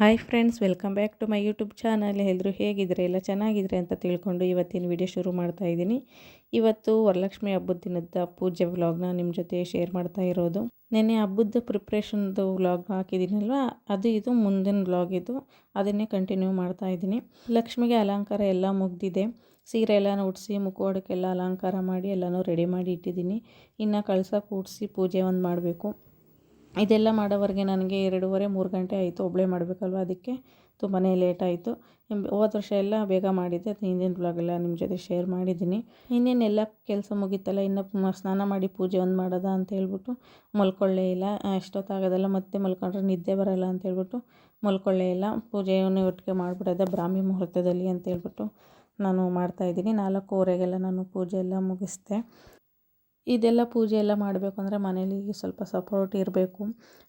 Hi friends, welcome back to my YouTube channel. ಎಲ್ಲರೂ ಹೇಗಿದ್ರೆ ಎಲ್ಲ ಚೆನ್ನಾಗಿದ್ರೆ ಅಂತ ತಿಳ್ಕೊಂಡು ಇವತ್ತಿನ ವಿಡಿಯೋ ಶುರು ಮಾಡ್ತಾ ಇದ್ದೀನಿ. ಇವತ್ತು ವರಲಕ್ಷ್ಮಿ ಹಬ್ಬದ ದಿನದ ಪೂಜೆ ವ್ಲಾಗ್ನ ನಿಮ್ಮ ಜೊತೆ ಶೇರ್ ಮಾಡ್ತಾ ಇರೋದು. ನೆನ್ನೆ ಹಬ್ಬದ ಪ್ರಿಪ್ರೇಷನ್ದು ವ್ಲಾಗ್ ಹಾಕಿದ್ದೀನಲ್ವ? ಅದು ಇದು ಮುಂದಿನ ವ್ಲಾಗ್ ಇದು. ಅದನ್ನೇ ಕಂಟಿನ್ಯೂ ಮಾಡ್ತಾ ಇದ್ದೀನಿ. ಲಕ್ಷ್ಮಿಗೆ ಅಲಂಕಾರ ಎಲ್ಲ ಮುಗ್ದಿದೆ. ಸೀರೆ ಎಲ್ಲ ಉಡಿಸಿ, ಮುಖವಾಡಕ್ಕೆಲ್ಲ ಅಲಂಕಾರ ಮಾಡಿ, ಎಲ್ಲನೂ ರೆಡಿ ಮಾಡಿ ಇಟ್ಟಿದ್ದೀನಿ. ಇನ್ನು ಕಳಸ ಕೂಡಿಸಿ ಪೂಜೆ ಒಂದು ಮಾಡಬೇಕು. ಇದೆಲ್ಲ ಮಾಡೋವರೆಗೆ ನನಗೆ ಎರಡೂವರೆ, ಮೂರು ಗಂಟೆ ಆಯಿತು. ಒಬ್ಬಳೇ ಮಾಡಬೇಕಲ್ವ ಅದಕ್ಕೆ? ತುಂಬಾ ಲೇಟ್ ಆಯಿತು. ಹೋದ ವರ್ಷ ಎಲ್ಲ ಬೇಗ ಮಾಡಿದ್ದೆ. ಅದು ಹಿಂದಿನ ಬ್ಲಾಗೆಲ್ಲ ನಿಮ್ಮ ಜೊತೆ ಶೇರ್ ಮಾಡಿದ್ದೀನಿ. ಇನ್ನೇನೆಲ್ಲ ಕೆಲಸ ಮುಗೀತಲ್ಲ, ಇನ್ನು ಸ್ನಾನ ಮಾಡಿ ಪೂಜೆ ಒಂದು ಮಾಡೋದಾ ಅಂತ ಹೇಳ್ಬಿಟ್ಟು ಮಲ್ಕೊಳ್ಳೇ ಇಲ್ಲ. ಎಷ್ಟೊತ್ತಾಗೋದಲ್ಲ, ಮತ್ತೆ ಮಲ್ಕೊಂಡ್ರೆ ನಿದ್ದೆ ಬರೋಲ್ಲ ಅಂತ ಹೇಳ್ಬಿಟ್ಟು ಮಲ್ಕೊಳ್ಳೇ ಇಲ್ಲ. ಪೂಜೆಯನ್ನು ಒಟ್ಟಿಗೆ ಮಾಡಿಬಿಡೋದೆ ಬ್ರಾಹ್ಮಿ ಮುಹೂರ್ತದಲ್ಲಿ ಅಂತ ಹೇಳ್ಬಿಟ್ಟು ನಾನು ಮಾಡ್ತಾಯಿದ್ದೀನಿ ನಾಲ್ಕೂವರೆಗೆಲ್ಲ ನಾನು ಪೂಜೆ ಎಲ್ಲ ಮುಗಿಸ್ದೆ. ಇದೆಲ್ಲ ಪೂಜೆ ಎಲ್ಲ ಮಾಡಬೇಕು ಅಂದರೆ ಮನೇಲಿ ಸ್ವಲ್ಪ ಸಪೋರ್ಟ್ ಇರಬೇಕು.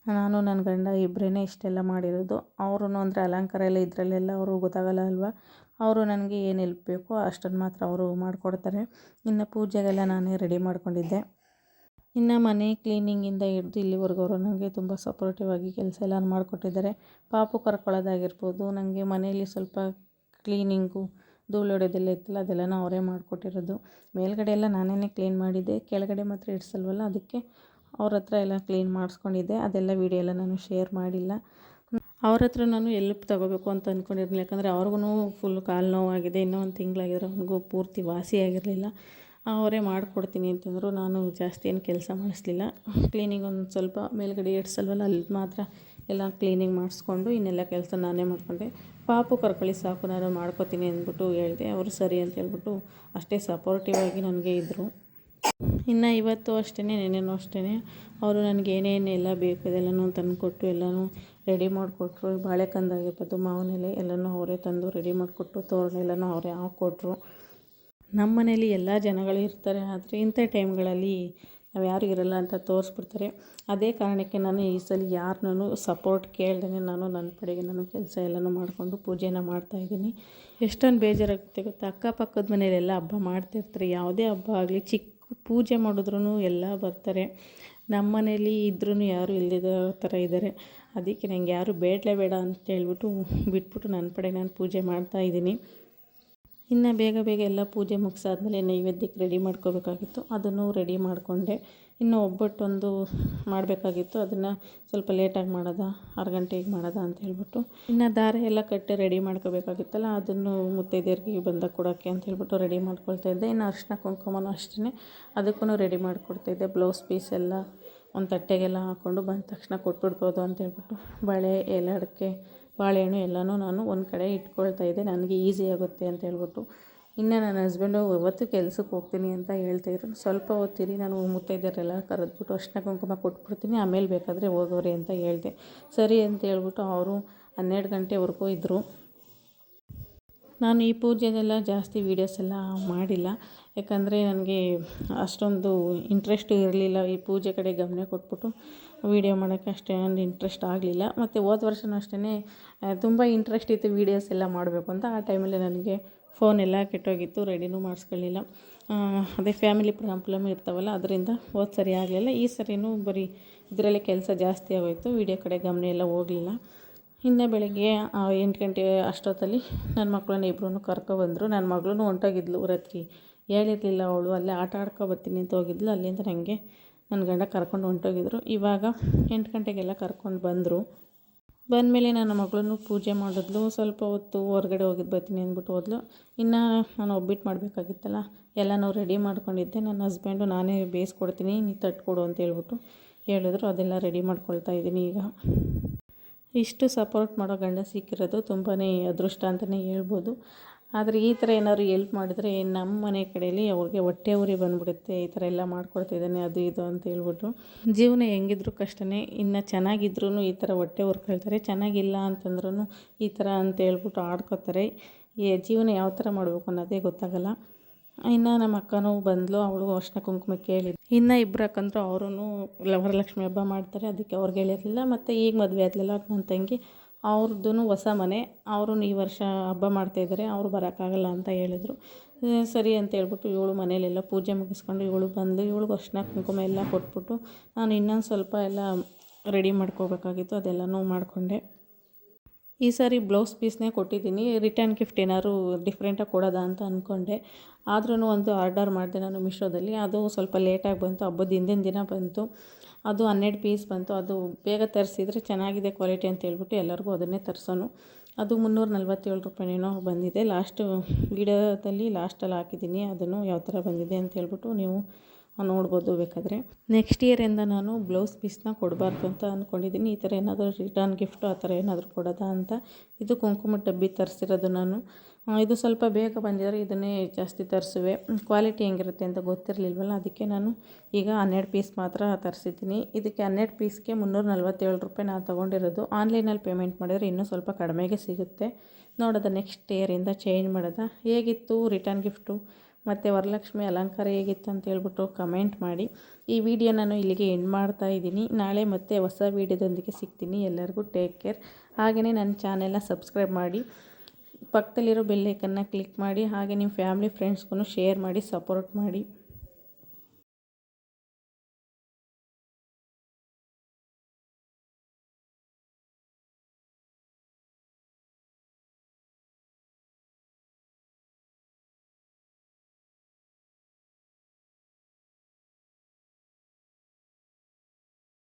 ನಾನು ನನ್ನ ಗಂಡ ಇಬ್ಬರೇ ಇಷ್ಟೆಲ್ಲ ಮಾಡಿರೋದು. ಅವ್ರೂ ಅಂದರೆ ಅಲಂಕಾರ ಎಲ್ಲ ಇದರಲ್ಲೆಲ್ಲ ಅವರು ಗೊತ್ತಾಗಲ್ಲ ಅಲ್ವಾ? ಅವರು ನನಗೆ ಏನು ಹೆಲ್ಪ್ ಬೇಕೋ ಅಷ್ಟನ್ನು ಮಾತ್ರ ಅವರು ಮಾಡಿಕೊಡ್ತಾರೆ. ಇನ್ನು ಪೂಜೆಗೆಲ್ಲ ನಾನೇ ರೆಡಿ ಮಾಡಿಕೊಂಡಿದ್ದೆ. ಇನ್ನು ಮನೆ ಕ್ಲೀನಿಂಗಿಂದ ಹಿಡ್ದು ಇಲ್ಲಿವರೆಗೂ ಅವರು ನನಗೆ ತುಂಬ ಸಪೋರ್ಟಿವ್ ಆಗಿ ಕೆಲಸ ಎಲ್ಲ ಮಾಡಿಕೊಟ್ಟಿದ್ದಾರೆ. ಪಾಪು ಕರ್ಕೊಳ್ಳೋದಾಗಿರ್ಬೋದು ನನಗೆ ಮನೆಯಲ್ಲಿ ಸ್ವಲ್ಪ ಕ್ಲೀನಿಂಗು ಧೂಳು ಹೊಡೆಯೋದೆಲ್ಲ ಇತ್ತಲ್ಲ ಅದೆಲ್ಲ ಅವರೇ ಮಾಡಿಕೊಟ್ಟಿರೋದು. ಮೇಲ್ಗಡೆ ಎಲ್ಲ ನಾನೇ ಕ್ಲೀನ್ ಮಾಡಿದ್ದೆ. ಕೆಳಗಡೆ ಮಾತ್ರ ಇಡಿಸಲ್ವಲ್ಲ, ಅದಕ್ಕೆ ಅವ್ರ ಹತ್ರ ಎಲ್ಲ ಕ್ಲೀನ್ ಮಾಡಿಸ್ಕೊಂಡಿದ್ದೆ. ಅದೆಲ್ಲ ವೀಡಿಯೋ ಎಲ್ಲ ನಾನು ಶೇರ್ ಮಾಡಿಲ್ಲ. ಅವ್ರ ಹತ್ರ ನಾನು ಎಲ್ಪ್ ತೊಗೋಬೇಕು ಅಂತ ಅಂದ್ಕೊಂಡಿರಲಿಲ್ಲ ಯಾಕಂದರೆ ಅವ್ರಿಗೂ ಫುಲ್ ಕಾಲು ನೋವಾಗಿದೆ. ಇನ್ನೂ ಒಂದು ತಿಂಗಳಾಗಿದ್ರೆ ಅವ್ನಿಗೂ ಪೂರ್ತಿ ವಾಸಿ ಆಗಿರಲಿಲ್ಲ. ಅವರೇ ಮಾಡಿಕೊಡ್ತೀನಿ ಅಂತಂದರು ನಾನು ಜಾಸ್ತಿ ಏನು ಕೆಲಸ ಮಾಡಿಸ್ಲಿಲ್ಲ. ಕ್ಲೀನಿಂಗ್ ಒಂದು ಸ್ವಲ್ಪ ಮೇಲ್ಗಡೆ ಇಡ್ಸಲ್ವಲ್ಲ ಅಲ್ಲಿ ಮಾತ್ರ ಎಲ್ಲ ಕ್ಲೀನಿಂಗ್ ಮಾಡಿಸ್ಕೊಂಡು ಇನ್ನೆಲ್ಲ ಕೆಲಸ ನಾನೇ ಮಾಡಿಕೊಂಡೆ. ಪಾಪು ಕರ್ಕೊಳ್ಳಿ ಸಾಕು, ನಾನು ಮಾಡ್ಕೋತೀನಿ ಅಂದ್ಬಿಟ್ಟು ಹೇಳಿದೆ. ಅವರು ಸರಿ ಅಂತ ಹೇಳ್ಬಿಟ್ಟು ಅಷ್ಟೇ ಸಪೋರ್ಟಿವ್ ಆಗಿ ನನಗೆ ಇದ್ದರು ಇನ್ನು ಇವತ್ತು ಅಷ್ಟೇ ನೆನೇನು ಅಷ್ಟೇ ಅವರು ನನಗೆ ಏನೇನೆಲ್ಲ ಬೇಕು ಇದೆಲ್ಲನೂ ತಂದುಕೊಟ್ಟು, ಎಲ್ಲನೂ ರೆಡಿ ಮಾಡಿಕೊಟ್ರು. ಬಾಳೆಕಂದಾಗಿರ್ಬೋದು ಮಾವನೆಲೆ ಎಲ್ಲನೂ ಅವರೇ ತಂದು ರೆಡಿ ಮಾಡಿಕೊಟ್ಟು, ತೋರಣ ಎಲ್ಲನೂ ಅವರೇ ಹಾಕ್ಕೊಟ್ರು. ನಮ್ಮ ಮನೇಲಿ ಎಲ್ಲ ಜನಗಳು ಇರ್ತಾರೆ, ಆದರೆ ಇಂಥ ಟೈಮ್ಗಳಲ್ಲಿ ನಾವು ಇರಲ್ಲ ಅಂತ ತೋರಿಸ್ಬಿಡ್ತಾರೆ. ಅದೇ ಕಾರಣಕ್ಕೆ ನಾನು ಈ ಸಲ ಯಾರನ್ನೂ ಸಪೋರ್ಟ್ ಕೇಳ್ದೇ ನಾನು ನನ್ನ ಕಡೆಗೆ ನಾನು ಕೆಲಸ ಎಲ್ಲನೂ ಮಾಡಿಕೊಂಡು ಪೂಜೆನ ಮಾಡ್ತಾಯಿದ್ದೀನಿ ಎಷ್ಟೊಂದು ಬೇಜಾರಾಗುತ್ತೆ ಗೊತ್ತಾ? ಅಕ್ಕಪಕ್ಕದ ಮನೆಯಲ್ಲೆಲ್ಲ ಹಬ್ಬ ಮಾಡ್ತಿರ್ತಾರೆ. ಯಾವುದೇ ಹಬ್ಬ ಆಗಲಿ ಚಿಕ್ಕ ಪೂಜೆ ಮಾಡಿದ್ರೂ ಎಲ್ಲ ಬರ್ತಾರೆ. ನಮ್ಮ ಮನೇಲಿ ಇದ್ರೂ ಯಾರು ಇಲ್ಲದ ಥರ ಇದ್ದಾರೆ ಅದಕ್ಕೆ ನನಗೆ ಯಾರು ಬೇಡಲೇ ಬೇಡ ಅಂತ ಹೇಳ್ಬಿಟ್ಟು ಬಿಟ್ಬಿಟ್ಟು ನನ್ನ ಪಡೆ ನಾನು ಪೂಜೆ ಮಾಡ್ತಾಯಿದ್ದೀನಿ ಇನ್ನು ಬೇಗ ಬೇಗ ಎಲ್ಲ ಪೂಜೆ ಮುಗಿಸಾದ್ಮೇಲೆ ನೈವೇದ್ಯಕ್ಕೆ ರೆಡಿ ಮಾಡ್ಕೋಬೇಕಾಗಿತ್ತು. ಅದನ್ನು ರೆಡಿ ಮಾಡಿಕೊಂಡೆ. ಇನ್ನು ಒಬ್ಬಟ್ಟೊಂದು ಮಾಡಬೇಕಾಗಿತ್ತು. ಅದನ್ನು ಸ್ವಲ್ಪ ಲೇಟಾಗಿ ಮಾಡೋದಾ ಆರು ಗಂಟೆಗೆ ಮಾಡೋದಾ ಅಂತ ಹೇಳ್ಬಿಟ್ಟು. ಇನ್ನು ದಾರ ಎಲ್ಲ ಕಟ್ಟಿ ರೆಡಿ ಮಾಡ್ಕೋಬೇಕಾಗಿತ್ತಲ್ಲ, ಅದನ್ನು ಮುತ್ತೈದೆಯರಿಗೆ ಬಂದಾಗ ಕೊಡೋಕ್ಕೆ ಅಂತ ಹೇಳ್ಬಿಟ್ಟು ರೆಡಿ ಮಾಡ್ಕೊಳ್ತಾ ಇದ್ದೆ. ಇನ್ನು ಅರ್ಶಿನ ಕುಂಕುಮನೂ ಅಷ್ಟೇ ಅದಕ್ಕೂ ರೆಡಿ ಮಾಡಿಕೊಡ್ತಾಯಿದ್ದೆ ಬ್ಲೌಸ್ ಪೀಸ್ ಎಲ್ಲ ಒಂದು ತಟ್ಟೆಗೆಲ್ಲ ಹಾಕ್ಕೊಂಡು ಬಂದ ತಕ್ಷಣ ಕೊಟ್ಬಿಡ್ಬೋದು ಅಂತ ಹೇಳ್ಬಿಟ್ಟು. ಬಳೆ, ಎಲೆ ಬಾಳೆಹಣ್ಣು ಎಲ್ಲನೂ ನಾನು ಒಂದು ಕಡೆ ಇಟ್ಕೊಳ್ತಾ ಇದ್ದೆ. ನನಗೆ ಈಸಿ ಆಗುತ್ತೆ ಅಂತ ಹೇಳ್ಬಿಟ್ಟು. ಇನ್ನು ನನ್ನ ಹಸ್ಬೆಂಡು ಯಾವತ್ತು ಕೆಲ್ಸಕ್ಕೆ ಹೋಗ್ತೀನಿ ಅಂತ ಹೇಳ್ತಾಯಿದ್ರು ಸ್ವಲ್ಪ ಹೊತ್ತಿರಿ, ನಾನು ಮುತ್ತೈದರೆಲ್ಲ ಕರೆದ್ಬಿಟ್ಟು ಅರ್ಶಿನ ಕುಂಕುಮ ಕೊಟ್ಬಿಡ್ತೀನಿ. ಆಮೇಲೆ ಬೇಕಾದರೆ ಹೋಗೋರಿ ಅಂತ ಹೇಳಿದೆ. ಸರಿ ಅಂತ ಹೇಳ್ಬಿಟ್ಟು ಅವರು ಹನ್ನೆರಡು ಗಂಟೆವರೆಗೂ ಇದ್ದರು ನಾನು ಈ ಪೂಜೆದೆಲ್ಲ ಜಾಸ್ತಿ ವೀಡಿಯೋಸ್ ಎಲ್ಲ ಮಾಡಿಲ್ಲ. ಯಾಕಂದರೆ ನನಗೆ ಅಷ್ಟೊಂದು ಇಂಟ್ರೆಸ್ಟ್ ಇರಲಿಲ್ಲ. ಈ ಪೂಜೆ ಕಡೆ ಗಮನ ಕೊಟ್ಬಿಟ್ಟು ವೀಡಿಯೋ ಮಾಡೋಕ್ಕೆ ಅಷ್ಟೊಂದು ಇಂಟ್ರೆಸ್ಟ್ ಆಗಲಿಲ್ಲ. ಮತ್ತು ಹೋದ ವರ್ಷವೂ ಅಷ್ಟೇ ತುಂಬ ಇಂಟ್ರೆಸ್ಟ್ ಇತ್ತು ವೀಡಿಯೋಸ್ ಎಲ್ಲ ಮಾಡಬೇಕು ಅಂತ. ಆ ಟೈಮಲ್ಲಿ ನನಗೆ ಫೋನ್ ಎಲ್ಲ ಕೆಟ್ಟೋಗಿತ್ತು ರೆಡಿನೂ ಮಾಡಿಸ್ಕೊಳ್ಳಿಲ್ಲ. ಅದೇ ಫ್ಯಾಮಿಲಿ ಪ್ರಾಬ್ಲಮ್ ಇರ್ತಾವಲ್ಲ, ಅದರಿಂದ ಹೋದ ಸರಿ ಆಗಲಿಲ್ಲ. ಈ ಸರಿನೂ ಬರೀ ಇದರಲ್ಲೇ ಕೆಲಸ ಜಾಸ್ತಿ ಆಗೋಯಿತು. ವೀಡಿಯೋ ಕಡೆ ಗಮನ ಎಲ್ಲ ಹೋಗಲಿಲ್ಲ. ಇನ್ನು ಬೆಳಗ್ಗೆ ಎಂಟು ಗಂಟೆ ಅಷ್ಟೊತ್ತಲ್ಲಿ ನನ್ನ ಮಕ್ಕಳನ್ನ ಇಬ್ಬರೂ ಕರ್ಕೊಬಂದರು ನನ್ನ ಮಗಳೂ ಹೊಂಟೋಗಿದ್ಲು ರಾತ್ರಿ ಹೇಳಿರಲಿಲ್ಲ ಅವಳು, ಅಲ್ಲೇ ಆಟ ಆಡ್ಕೊ ಬರ್ತೀನಿ ಅಂತ ಹೋಗಿದ್ಲು. ಅಲ್ಲಿಂದ ನನಗೆ ನನ್ನ ಗಂಡ ಕರ್ಕೊಂಡು ಹೊಂಟೋಗಿದ್ರು. ಇವಾಗ ಎಂಟು ಗಂಟೆಗೆಲ್ಲ ಕರ್ಕೊಂಡು ಬಂದರು. ಬಂದಮೇಲೆ ನನ್ನ ಮಗಳನ್ನು ಪೂಜೆ ಮಾಡಿದ್ಲು. ಸ್ವಲ್ಪ ಹೊತ್ತು ಹೊರಗಡೆ ಹೋಗಿದ್ದು ಬರ್ತೀನಿ ಅಂದ್ಬಿಟ್ಟು ಹೋದ್ಲು. ಇನ್ನು ನಾನು ಒಬ್ಬಿಟ್ಟು ಮಾಡಬೇಕಾಗಿತ್ತಲ್ಲ, ಎಲ್ಲನೂ ರೆಡಿ ಮಾಡ್ಕೊಂಡಿದ್ದೆ. ನನ್ನ ಹಸ್ಬೆಂಡು, ನಾನೇ ಬೇಯಿಸ್ಕೊಡ್ತೀನಿ, ನೀ ತಟ್ಕೊಡು ಅಂತ ಹೇಳ್ಬಿಟ್ಟು ಹೇಳಿದ್ರು. ಅದೆಲ್ಲ ರೆಡಿ ಮಾಡ್ಕೊಳ್ತಾ ಇದ್ದೀನಿ ಈಗ. ಇಷ್ಟು ಸಪೋರ್ಟ್ ಮಾಡೋ ಗಂಡ ಸಿಕ್ಕಿರೋದು ತುಂಬಾ ಅದೃಷ್ಟ ಅಂತಲೇ ಹೇಳ್ಬೋದು. ಆದರೆ ಈ ಥರ ಏನಾದ್ರು ಎಲ್ಪ್ ಮಾಡಿದ್ರೆ ನಮ್ಮ ಮನೆ ಕಡೆಯಲ್ಲಿ ಅವ್ರಿಗೆ ಹೊಟ್ಟೆ ಉರಿ ಬಂದುಬಿಡುತ್ತೆ, ಈ ಥರ ಎಲ್ಲ ಮಾಡ್ಕೊಡ್ತಿದ್ದಾನೆ, ಅದು ಇದು ಅಂತ ಹೇಳ್ಬಿಟ್ಟು. ಜೀವನ ಹೆಂಗಿದ್ರು ಕಷ್ಟನೇ, ಇನ್ನು ಚೆನ್ನಾಗಿದ್ರೂ ಈ ಥರ ಹೊಟ್ಟೆ ಉರ್ಕೊಳ್ತಾರೆ ಚೆನ್ನಾಗಿಲ್ಲ ಅಂತಂದ್ರೂ ಈ ಥರ ಅಂತ ಹೇಳ್ಬಿಟ್ಟು ಆಡ್ಕೋತಾರೆ. ಜೀವನ ಯಾವ ಥರ ಮಾಡಬೇಕು ಅನ್ನೋದೇ ಗೊತ್ತಾಗಲ್ಲ. ಇನ್ನು ನಮ್ಮ ಅಕ್ಕನೂ ಬಂದಳು ಅವಳು ಅರ್ಶಿನ ಕುಂಕುಮ ಕೇಳಿದ್ರು ಇನ್ನು ಇಬ್ಬರು ಅಕ್ಕಂದ್ರು ಅವರೂ ವರಲಕ್ಷ್ಮಿ ಹಬ್ಬ ಮಾಡ್ತಾರೆ, ಅದಕ್ಕೆ ಅವ್ರಿಗೆ ಹೇಳಿರಲಿಲ್ಲ. ಮತ್ತು ಈಗ ಮದುವೆ ಆದಲಿಲ್ಲ ನನ್ನ ತಂಗಿ ಅವ್ರದ್ದು ಹೊಸ ಮನೆ ಅವರು ಈ ವರ್ಷ ಹಬ್ಬ ಮಾಡ್ತಾಯಿದ್ದಾರೆ ಅವರು ಬರೋಕ್ಕಾಗಲ್ಲ ಅಂತ ಹೇಳಿದರು. ಸರಿ ಅಂತ ಹೇಳ್ಬಿಟ್ಟು ಇವಳು ಮನೇಲೆಲ್ಲ ಪೂಜೆ ಮುಗಿಸ್ಕೊಂಡು ಇವಳು ಬಂದು ಇವಳಿಗೆ ಅರ್ಶಿನ ಕುಂಕುಮ ಎಲ್ಲ ಕೊಟ್ಬಿಟ್ಟು ನಾನು ಇನ್ನೊಂದು ಸ್ವಲ್ಪ ಎಲ್ಲ ರೆಡಿ ಮಾಡ್ಕೋಬೇಕಾಗಿತ್ತು, ಅದೆಲ್ಲನೂ ಮಾಡಿಕೊಂಡೆ. ಈ ಸಾರಿ ಬ್ಲೌಸ್ ಪೀಸ್ನೇ ಕೊಟ್ಟಿದ್ದೀನಿ. ರಿಟರ್ನ್ ಗಿಫ್ಟ್ ಏನಾದ್ರು ಡಿಫ್ರೆಂಟಾಗಿ ಕೊಡೋದಾ ಅಂತ ಅಂದ್ಕೊಂಡೆ ಆದ್ರೂ ಒಂದು ಆರ್ಡರ್ ಮಾಡಿದೆ ನಾನು ಮಿಶ್ರೋದಲ್ಲಿ ಅದು ಸ್ವಲ್ಪ ಲೇಟಾಗಿ ಬಂತು. ಹಬ್ಬದ ಹಿಂದಿನ ದಿನ ಬಂತು. ಅದು ಹನ್ನೆರಡು ಪೀಸ್ ಬಂತು. ಅದು ಬೇಗ ತರಿಸಿದ್ರೆ ಚೆನ್ನಾಗಿದೆ ಕ್ವಾಲಿಟಿ ಅಂತ ಹೇಳ್ಬಿಟ್ಟು ಎಲ್ಲರಿಗೂ ಅದನ್ನೇ ತರಿಸೋನು. ಅದು ಮುನ್ನೂರ ನಲ್ವತ್ತೇಳು ರೂಪಾಯಿನೋ ಬಂದಿದೆ. ಲಾಸ್ಟು ವಿಡಿಯೋದಲ್ಲಿ ಲಾಸ್ಟಲ್ಲಿ ಹಾಕಿದ್ದೀನಿ. ಅದನ್ನು ಯಾವ ಥರ ಬಂದಿದೆ ಅಂತ ಹೇಳ್ಬಿಟ್ಟು ನೀವು ನೋಡ್ಬೋದು ಬೇಕಾದರೆ. ನೆಕ್ಸ್ಟ್ ಇಯರಿಂದ ನಾನು ಬ್ಲೌಸ್ ಪೀಸ್ನ ಕೊಡಬಾರ್ದು ಅಂತ ಅಂದ್ಕೊಂಡಿದ್ದೀನಿ ಈ ಥರ ಏನಾದರೂ ರಿಟರ್ನ್ ಗಿಫ್ಟು ಆ ಥರ ಏನಾದರೂ ಕೊಡೋದಾ ಅಂತ. ಇದು ಕುಂಕುಮ ಡಬ್ಬಿ ತರಿಸಿರೋದು ನಾನು. ಇದು ಸ್ವಲ್ಪ ಬೇಗ ಬಂದಿದ್ರೆ ಇದನ್ನೇ ಜಾಸ್ತಿ ತರಿಸುವೆ. ಕ್ವಾಲಿಟಿ ಹೆಂಗಿರುತ್ತೆ ಅಂತ ಗೊತ್ತಿರಲಿಲ್ವಲ್ಲ, ಅದಕ್ಕೆ ನಾನು ಈಗ ಹನ್ನೆರಡು ಪೀಸ್ ಮಾತ್ರ ತರಿಸಿದ್ದೀನಿ. ಇದಕ್ಕೆ ಹನ್ನೆರಡು ಪೀಸ್ಗೆ ಮುನ್ನೂರ ನಲ್ವತ್ತೇಳು ರೂಪಾಯಿ ನಾನು ತೊಗೊಂಡಿರೋದು. ಆನ್ಲೈನಲ್ಲಿ ಪೇಮೆಂಟ್ ಮಾಡಿದರೆ ಇನ್ನೂ ಸ್ವಲ್ಪ ಕಡಿಮೆಗೆ ಸಿಗುತ್ತೆ. ನೋಡೋದ ನೆಕ್ಸ್ಟ್ ಇಯರಿಂದ ಚೇಂಜ್ ಮಾಡೋದ? ಹೇಗಿತ್ತು ರಿಟರ್ನ್ ಗಿಫ್ಟು ಮತ್ತು ವರಲಕ್ಷ್ಮಿ ಅಲಂಕಾರ ಹೇಗಿತ್ತು ಅಂತ ಹೇಳ್ಬಿಟ್ಟು ಕಮೆಂಟ್ ಮಾಡಿ. ಈ ವಿಡಿಯೋ ನಾನು ಇಲ್ಲಿಗೆ ಎಂಡ್ ಮಾಡ್ತಾ ಇದ್ದೀನಿ. ನಾಳೆ ಮತ್ತೆ ಹೊಸ ವೀಡಿಯೋದೊಂದಿಗೆ ಸಿಗ್ತೀನಿ. ಎಲ್ಲರಿಗೂ ಟೇಕ್ ಕೇರ್ ಹಾಗೆಯೇ ನನ್ನ ಚಾನೆಲ್ನ ಸಬ್ಸ್ಕ್ರೈಬ್ ಮಾಡಿ. ಪಕ್ಕದಲ್ಲಿರೋ ಬೆಲ್ಲೈಕನ್ನ ಕ್ಲಿಕ್ ಮಾಡಿ. ಹಾಗೆ ನಿಮ್ಮ ಫ್ಯಾಮಿಲಿ ಫ್ರೆಂಡ್ಸ್ಗೂ ಶೇರ್ ಮಾಡಿ ಸಪೋರ್ಟ್ ಮಾಡಿ.